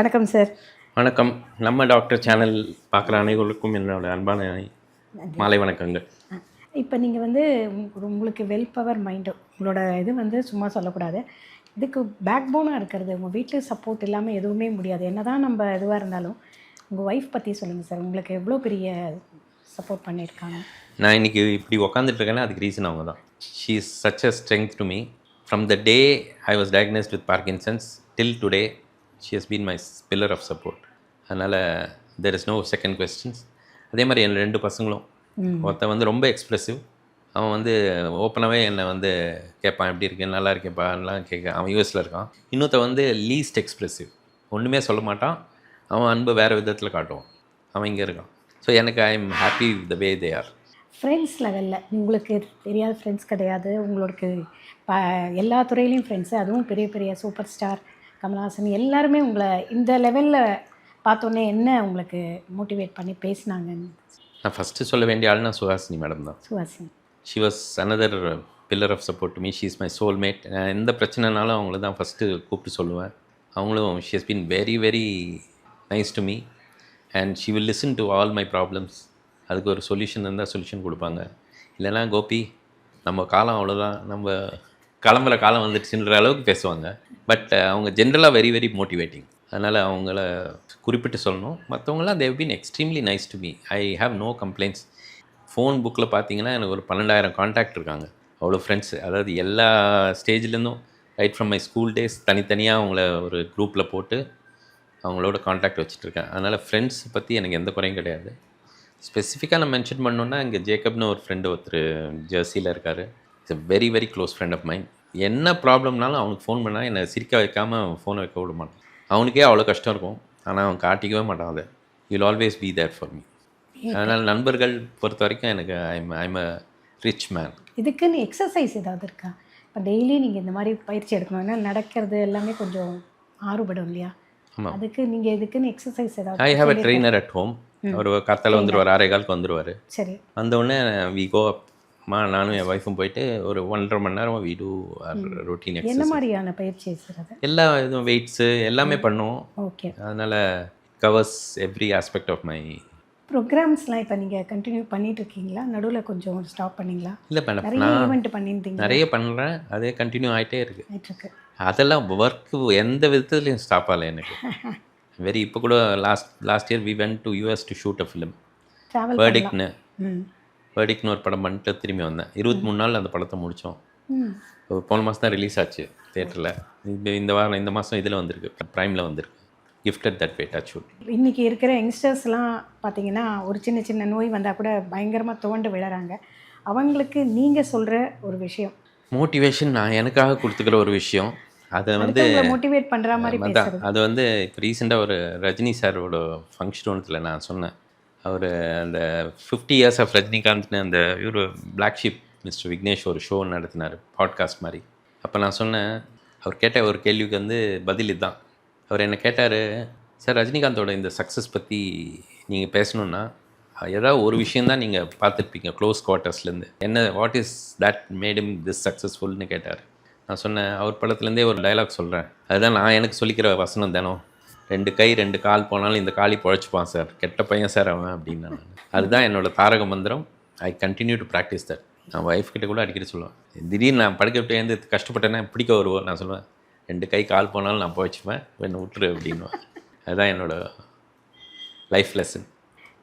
வணக்கம் சார் வணக்கம். நம்ம டாக்டர் சேனல் பார்க்குற அனைவருக்கும் என்னோட அன்பான மாலை வணக்கங்கள். இப்போ நீங்கள் வந்து உங்க- உங்களுக்கு வெல் பவர் மைண்டு உங்களோட இது வந்து சும்மா சொல்லக்கூடாது. இதுக்கு பேக் போனாக இருக்கிறது உங்கள் வீட்டில் சப்போர்ட் இல்லாமல் எதுவுமே முடியாது. என்ன தான் நம்ம இதுவாக இருந்தாலும் உங்கள் ஒய்ஃப் பற்றி சொல்லுங்கள் சார் உங்களுக்கு எவ்வளோ பெரிய சப்போர்ட் பண்ணியிருக்காங்க? நான் இன்னைக்கு இப்படி உக்காந்துட்டு இருக்கேன்னா அதுக்கு ரீசன் அவங்க தான். She is such a strength to me from the day I was diagnosed with Parkinson's till today she has been my pillar of support அதனால் there is no second questions அதே மாதிரி என் ரெண்டு பசங்களும். ஒருத்தன் வந்து ரொம்ப எக்ஸ்ப்ரெசிவ் அவன் வந்து ஓப்பனாகவே என்னை வந்து கேட்பான் எப்படி இருக்கேன் நல்லா இருக்கேன்ப்பான்லாம் கேட்க அவன் யூஎஸில் இருக்கான். இன்னொருத்த வந்து லீஸ்ட் எக்ஸ்ப்ரெசிவ் ஒன்றுமே சொல்ல மாட்டான். அவன் அன்பை வேறு விதத்தில் காட்டுவான். அவன் இங்கே இருக்கான். ஸோ எனக்கு I am happy the way they are friends லெவலில் உங்களுக்கு தெரியாத ஃப்ரெண்ட்ஸ் கிடையாது. உங்களுக்கு ப எல்லா துறையிலையும் ஃப்ரெண்ட்ஸு அதுவும் பெரிய பெரிய சூப்பர் ஸ்டார் கமல்ஹாசன் எல்லாருமே உங்களை இந்த லெவலில் பார்த்தோன்னே என்ன உங்களுக்கு மோட்டிவேட் பண்ணி பேசினாங்கன்னு? நான் ஃபஸ்ட்டு சொல்ல வேண்டிய ஆள் நான் சுஹாசினி மேடம் தான். Suhasini she was another pillar of support to me she is my soulmate எந்த பிரச்சனைனாலும் அவங்கள தான் ஃபஸ்ட்டு கூப்பிட்டு சொல்லுவேன். அவங்களும் she has been very very nice to me and she will listen to all my problems அதுக்கு ஒரு சொல்யூஷன் இருந்தால் சொல்யூஷன் கொடுப்பாங்க. இல்லைன்னா கோபி நம்ம காலம் அவ்வளோதான் நம்ம கிளம்புற காலம் வந்துடுச்சுன்ற அளவுக்கு பேசுவாங்க. பட் அவங்க ஜென்ரலாக வெரி வெரி மோட்டிவேட்டிங் அதனால் அவங்கள குறிப்பிட்டு சொல்லணும். மற்றவங்களாம் they've been extremely nice to me I have no complaints phone புக்கில் பார்த்தீங்கன்னா எனக்கு ஒரு பன்னெண்டாயிரம் காண்டாக்ட் இருக்காங்க. அவ்வளோ ஃப்ரெண்ட்ஸ் அதாவது எல்லா ஸ்டேஜ்லேருந்தும் right from my school days தனித்தனியாக அவங்கள ஒரு குரூப்பில் போட்டு அவங்களோட காண்டாக்ட் வச்சுட்ருக்கேன். அதனால் ஃப்ரெண்ட்ஸ் பற்றி எனக்கு எந்த குறையும் கிடையாது. ஸ்பெசிஃபிக்காக நான் மென்ஷன் பண்ணோன்னா இங்கே ஜேக்கப்னு ஒரு ஃப்ரெண்டு ஒருத்தர் ஜெர்சியில் இருக்கார். It's a very very close friend of mind என்ன ப்ராப்ளம்னாலும் அவனுக்கு ஃபோன் பண்ணால் என்னை சிரிக்க வைக்காமல் ஃபோனை வைக்க விட மாட்டான். அவனுக்கே அவ்வளோ கஷ்டம் இருக்கும். ஆனால் அவன் காட்டிக்கவே மாட்டான் அதை. You'll always be there for me அதனால் நண்பர்கள் பொறுத்த வரைக்கும் எனக்கு I'm I'm a rich man இதுக்குன்னு எக்ஸசைஸ் ஏதாவது இருக்கா? இப்போ டெய்லி நீங்கள் இந்த மாதிரி பயிற்சி எடுக்கணும் ஏன்னா நடக்கிறது எல்லாமே கொஞ்சம் ஆறுபடும் இல்லையா? ஆமாம். அதுக்கு நீங்கள் இதுக்குன்னு எக்ஸசைஸ் ஏதாவது I have a trainer at home அவர் கத்தால வந்துருவார் ஆறே காலுக்கு வந்துருவார். சரி. வந்தவுடனே வி கோ அம்மா நானும் என் ஒய்ஃபும் போயிட்டு ஒரு ஒன்றரை மணி நேரம் வி டூ ரொட்டீன் என்ன மாதிரியான பயிற்சி எல்லா இதுவும் வெயிட்ஸு எல்லாமே பண்ணுவோம். ஓகே. அதனால் covers every aspect of my ப்ரோக்ராம்ஸ்லாம் இப்போ நீங்கள் கண்டினியூ பண்ணிட்டு இருக்கீங்களா நடுவில் கொஞ்சம் ஸ்டாப் பண்ணீங்களா? இல்லை மேடம் நிறைய ஈவெண்ட் பண்ணியிருந்தீங்க நிறைய பண்ணுறேன் அதே கண்டினியூ ஆகிட்டே ஆயிட்டிருக்கு. அதெல்லாம் ஒர்க்கு எந்த விதத்துலையும் ஸ்டாப் ஆகலை எனக்கு. வெரி இப்போ கூட last last year we went to US to shoot a film வேர்டிக்னு ம் வேர்டிக்னு ஒரு படம் பண்ணிட்டு திரும்பி வந்தேன். இருபத்தி மூணு நாள் அந்த படத்தை முடித்தோம் போன மாதம் தான் ரிலீஸ் ஆச்சு தேட்டரில் இந்த வாரம் இந்த மாதம் இதில் வந்திருக்கு. ப்ரைமில் வந்திருக்கு. Gifted that way touch wood இன்னைக்கு இருக்கிற யங்ஸ்டர்ஸ்லாம் பார்த்தீங்கன்னா ஒரு சின்ன சின்ன நோய் வந்தால் கூட பயங்கரமாக துவண்டு விழறாங்க. அவங்களுக்கு நீங்கள் சொல்கிற ஒரு விஷயம். மோட்டிவேஷன் நான் எனக்காக கொடுத்துக்கிற ஒரு விஷயம். அதை வந்து மோட்டிவேட் பண்ணுற மாதிரி அது வந்து இப்போ ரீசெண்டாக ஒரு ரஜினி சாரோட ஃபங்க்ஷன் ஒன்றுத்தில் நான் சொன்னேன். அவர் அந்த ஃபிஃப்டி இயர்ஸ் ஆஃப் ரஜினிகாந்த்னு அந்த இவர் பிளாக் ஷிப் மிஸ்டர் விக்னேஷ் ஒரு ஷோ நடத்தினார் பாட்காஸ்ட் மாதிரி. அப்போ நான் சொன்னேன் அவர் கேட்ட ஒரு கேள்விக்கு வந்து பதில் இதுதான். அவர் என்ன கேட்டார் சார் ரஜினிகாந்தோட இந்த சக்ஸஸ் பற்றி நீங்கள் பேசணுன்னா ஏதாவது ஒரு விஷயந்தான் நீங்கள் பார்த்துருப்பீங்க க்ளோஸ் குவார்ட்டர்ஸ்லேருந்து என்ன what is that made him this சக்ஸஸ்ஃபுல்னு கேட்டார். நான் சொன்னேன் அவர் படத்துலேருந்தே ஒரு டயலாக் சொல்கிறேன் அதுதான் நான் எனக்கு சொல்லிக்கிற வசனம் தினம் ரெண்டு கை ரெண்டு கால் போனாலும் இந்த காலி பொழைச்சிப்பான் சார். கெட்ட பையன் சார் அவன் அப்படின்னு நான் அதுதான் என்னோட தாரக மந்திரம். I continue to practice that நான் ஒய்ஃப் கிட்ட கூட அடிக்கடி சொல்லுவேன். திடீர்னு நான் படுக்க விட்டு கஷ்டப்பட்டேன்னா பிடிக்க வருவோம் நான் சொல்லுவேன் ரெண்டு கை கால் போனாலும் நான் பொழைச்சிப்பேன். என்னை விட்டுரு அப்படின்னுவேன். அதுதான் என்னோட லைஃப் லெசன்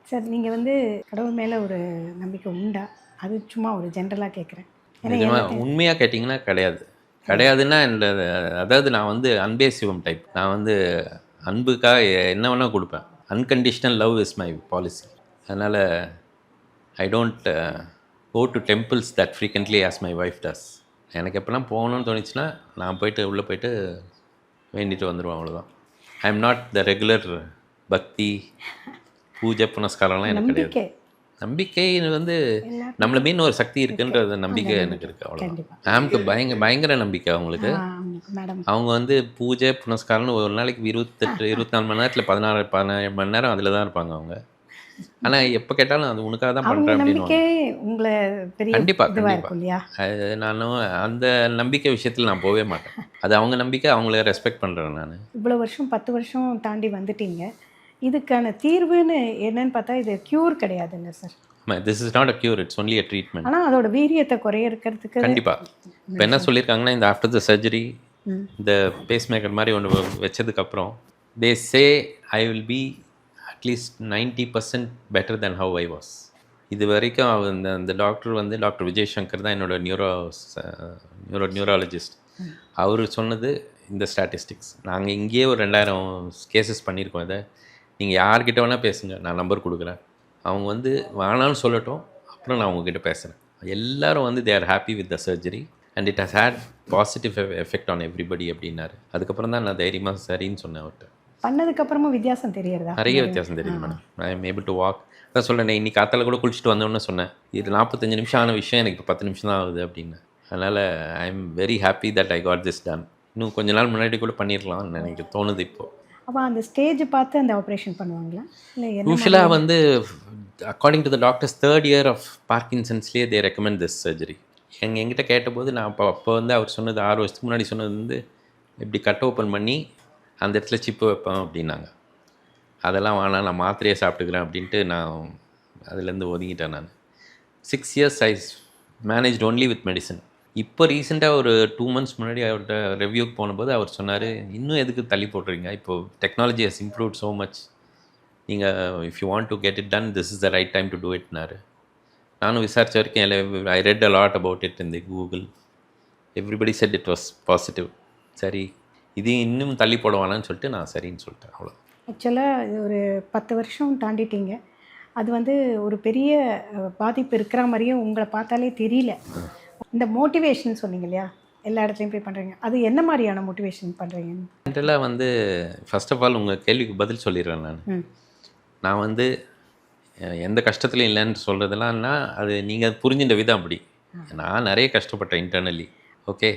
சார் நீங்கள் வந்து கடவுள் மேலே ஒரு நம்பிக்கை உண்டா? அது சும்மா ஒரு ஜென்ரலாக கேட்குறேன் உண்மையாக கேட்டிங்கன்னா கிடையாது. கிடையாதுன்னா இந்த அதாவது நான் வந்து அன்பே சிவம் டைப் நான் வந்து அன்புக்காக என்ன வேணால் கொடுப்பேன். Unconditional love is my policy அதனால் I don't go to temples that frequently as my wife does எனக்கு எப்போல்லாம் போகணும்னு தோணுச்சுன்னா நான் போயிட்டு உள்ளே போயிட்டு வேண்டிட்டு வந்துடுவேன் அவ்வளோதான் I am not the regular பக்தி பூஜை புனஸ்காரம்லாம் எனக்கு கிடையாது. நம்பிக்கை. வந்து நம்மள மீன் ஒரு சக்தி இருக்குன்றது நம்பிக்கை எனக்கு இருக்கு அவ்வளோ கண்டிப்பா. மேம்க்கு பயங்கர பயங்கர நம்பிக்கை அவங்களுக்கு. மேடம். அவங்க வந்து பூஜை புனஸ்காரம்னு ஒரு நாளைக்கு இருபத்தெட்டு இருபத்தி நாலு மணி நேரத்தில் பதினாறு பதினேழு மணி நேரம் அதில் தான் இருப்பாங்க அவங்க. ஆனால் எப்போ கேட்டாலும் அது உனக்காக தான் பண்ணுறேன் அப்படின்னு கண்டிப்பா, கண்டிப்பா. நானும் அந்த நம்பிக்கை விஷயத்தில் நான் போகவே மாட்டேன். அது அவங்க நம்பிக்கை அவங்கள ரெஸ்பெக்ட் பண்ணுறேன் நான். இவ்வளோ வருஷம் பத்து வருஷம் தாண்டி வந்துட்டீங்க. இதுக்கான தீர்வுன்னு என்னன்னு பார்த்தா இது க்யூர் கிடையாதுல்ல sir this is not a cure it's only a treatment ஆனால் அதோட வீரியத்தை குறையறதுக்கு கண்டிப்பாக இப்போ என்ன சொல்லியிருக்காங்கன்னா இந்த ஆஃப்டர் த சர்ஜரி. இந்த பேஸ்மேக்கர் மாதிரி ஒன்று வச்சதுக்கப்புறம் they say I will be at least ninety percent better then how I was இது வரைக்கும் அந்த அந்த டாக்டர் வந்து டாக்டர் விஜய் சங்கர் தான் என்னோட நியூரோ நியூரோ நியூராலஜிஸ்ட் அவர் சொன்னது இந்த ஸ்டாட்டிஸ்டிக்ஸ் நாங்கள் இங்கேயே ஒரு ரெண்டாயிரம் கேசஸ் பண்ணியிருக்கோம் இதை. நீங்கள் யார்கிட்ட வேணால் பேசுங்க நான் நம்பர் கொடுக்குறேன். அவங்க வந்து வேணாலும் சொல்லட்டும் அப்புறம் நான் உங்ககிட்ட பேசுகிறேன் எல்லோரும் வந்து they are happy with the surgery and it has had positive effect on everybody அப்படின்னாரு. அதுக்கப்புறம் தான் நான் தைரியமாக சரின்னு சொன்னேன் அவர்கிட்ட பண்ணதுக்கப்புறமா வித்தியாசம் தெரியறதா? நிறைய வித்தியாசம் தெரியுது madam. I am able to walk அதான் சொல்கிறேன் இன்னைக்கு காத்தால கூட குளிச்சுட்டு வந்தோன்னு சொன்னேன். இது நாற்பத்தஞ்சு நிமிஷம் ஆன விஷயம் எனக்கு இப்போ பத்து நிமிஷம் தான் ஆகுது அப்படின்னு அதனால் I am very happy that I got this done இன்னும் கொஞ்ச நாள் முன்னாடி கூட பண்ணிடலாம்னு எனக்கு தோணுது இப்போது அப்போ அந்த ஸ்டேஜ் பார்த்து அந்த ஆப்ரேஷன் பண்ணுவாங்களா? இல்லை யூஸ்வலாக வந்து according to the doctors third year of பார்க்கின்சன்ஸ்லேயே they recommend this surgery எங்கள் எங்கிட்ட கேட்டபோது நான் அப்போ அப்போ வந்து அவர் சொன்னது ஆறு வருஷத்துக்கு முன்னாடி சொன்னது வந்து இப்படி கட் ஓப்பன் பண்ணி அந்த இடத்துல சிப்பு வைப்பேன் அப்படின்னாங்க. அதெல்லாம் வேணாம் நான் மாத்திரையை சாப்பிட்டுக்கிறேன் அப்படின்ட்டு நான் அதுலேருந்து ஒதுங்கிட்டேன் நான். Six years I manage only with medicine இப்போ ரீசெண்டாக ஒரு டூ மந்த்ஸ் முன்னாடி அவர்கிட்ட ரிவ்யூக்கு போனபோது அவர் சொன்னார் இன்னும் எதுக்கு தள்ளி போடுறீங்க இப்போது technology has improve so much நீங்கள் if you want to get it done this is the right time to do இட்னாரு நானும் விசாரிச்ச வரைக்கும் I read a lot about it இந்த Google everybody said it was positive சரி இது இன்னும் தள்ளி போடுவானான்னு சொல்லிட்டு நான் சரின்னு சொல்லிட்டேன் அவ்வளோ ஆக்சுவலாக இது ஒரு பத்து வருஷம் தாண்டிட்டீங்க. அது வந்து ஒரு பெரிய பாதிப்பு இருக்கிற மாதிரியும் உங்களை பார்த்தாலே தெரியல. இந்த மோட்டிவேஷன் சொன்னீங்க இல்லையா? எல்லா இடத்துலையும் போய் பண்ணுறீங்க அது என்ன மாதிரியான மோட்டிவேஷன் பண்ணுறீங்க ஜென்ரலாக வந்து ஃபர்ஸ்ட் ஆஃப் ஆல் உங்கள் கேள்விக்கு பதில் சொல்லிடுறேன் நான். நான் வந்து எந்த கஷ்டத்துலையும் இல்லைன்னு சொல்கிறதெல்லாம்னா அது நீங்கள் புரிஞ்சின்ற விதம் அப்படி. நான் நிறைய கஷ்டப்பட்டேன் இன்டர்னலி ஓகே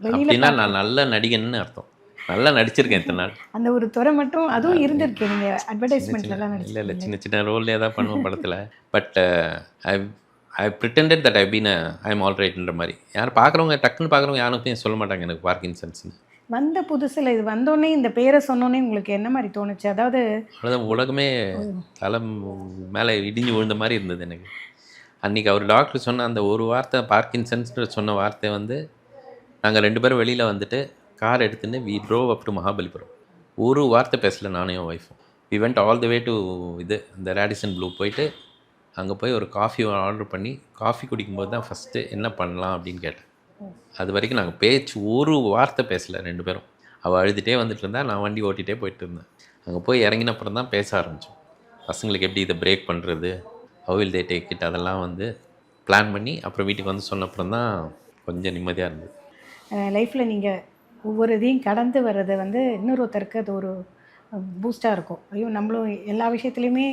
அப்படின்னா நான் நல்ல நடிகன்னு அர்த்தம். நல்லா நடிச்சிருக்கேன் இத்தனை நாள். அந்த ஒரு துறை மட்டும் அதுவும் இருந்திருக்கு. நீங்கள் அட்வர்டைஸ்மெண்ட்லலாம் இல்லை இல்லை. சின்ன சின்ன ரோல்லே தான் பண்ணுவேன் படத்தில். But I I pretended that I been I am ஆல்ரைட்ன்ற மாதிரி. யார் பார்க்குறவங்க டக்குன்னு பார்க்குறவங்க யாருக்கும் சொல்ல மாட்டாங்க எனக்கு பார்க்கின்சன்ஸ்னு. வந்த புதுசில் இது வந்தோடனே இந்த பேரை சொன்னோன்னே உங்களுக்கு என்ன மாதிரி தோணுச்சு? அதாவது அவ்வளோதான் உலகமே தலை மேலே இடிஞ்சு விழுந்த மாதிரி இருந்தது எனக்கு. அன்றைக்கி அவர் டாக்டர் சொன்ன அந்த ஒரு வார்த்தை பார்க்கின்சன்ஸ்ன்ற சொன்ன வார்த்தை வந்து நாங்கள் ரெண்டு பேரும் வெளியில் வந்துட்டு கார் எடுத்துன்னு we drove up to Mahabalipuram ஒரு வார்த்தை பேசல நானும் என் ஒய்ஃபும் we went all the way to இது இந்த ரேடிசன் ப்ளூ போயிட்டு அங்கே போய் ஒரு காஃபி ஆர்டர் பண்ணி காஃபி குடிக்கும்போது தான் ஃபஸ்ட்டு என்ன பண்ணலாம் அப்படின்னு கேட்டேன். அது வரைக்கும் நாங்கள் பேச்சு ஒரு வார்த்தை பேசலை ரெண்டு பேரும். அவள் அழுதுகிட்டே வந்துட்டு இருந்தா நான் வண்டி ஓட்டிகிட்டே போயிட்டு இருந்தேன். அங்கே போய் இறங்கின அப்புறம் தான் பேச ஆரம்பித்தோம் பசங்களுக்கு எப்படி இதை பிரேக் பண்ணுறது ஹவில் தே டேக் இட் அதெல்லாம் வந்து பிளான் பண்ணி அப்புறம் வீட்டுக்கு வந்து சொன்ன அப்புறம் தான் கொஞ்சம் நிம்மதியாக இருந்தது. லைஃப்பில் நீங்கள் ஒவ்வொரு இதையும் கடந்து வர்றது வந்து இன்னொருத்தருக்கு அது ஒரு பூஸ்டாக இருக்கும். ஐயோ நம்மளும் எல்லா விஷயத்துலையுமே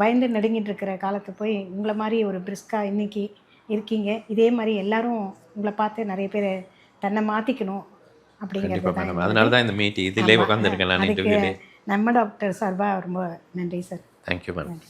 பயந்து நடுங்கிட்டு இருக்கிற காலத்தை போய் உங்களை மாதிரி ஒரு பிரிஸ்காக இன்றைக்கி இருக்கீங்க. இதே மாதிரி எல்லாரும் உங்களை பார்த்து நிறைய பேர் தன்னை மாற்றிக்கணும் அப்படிங்கிறது அதனால தான் இந்த மீட் இதிலே உட்காந்துருக்கேன் நான் நம்ம டாக்டர் சார்பாக ரொம்ப நன்றி சார். Thank you madam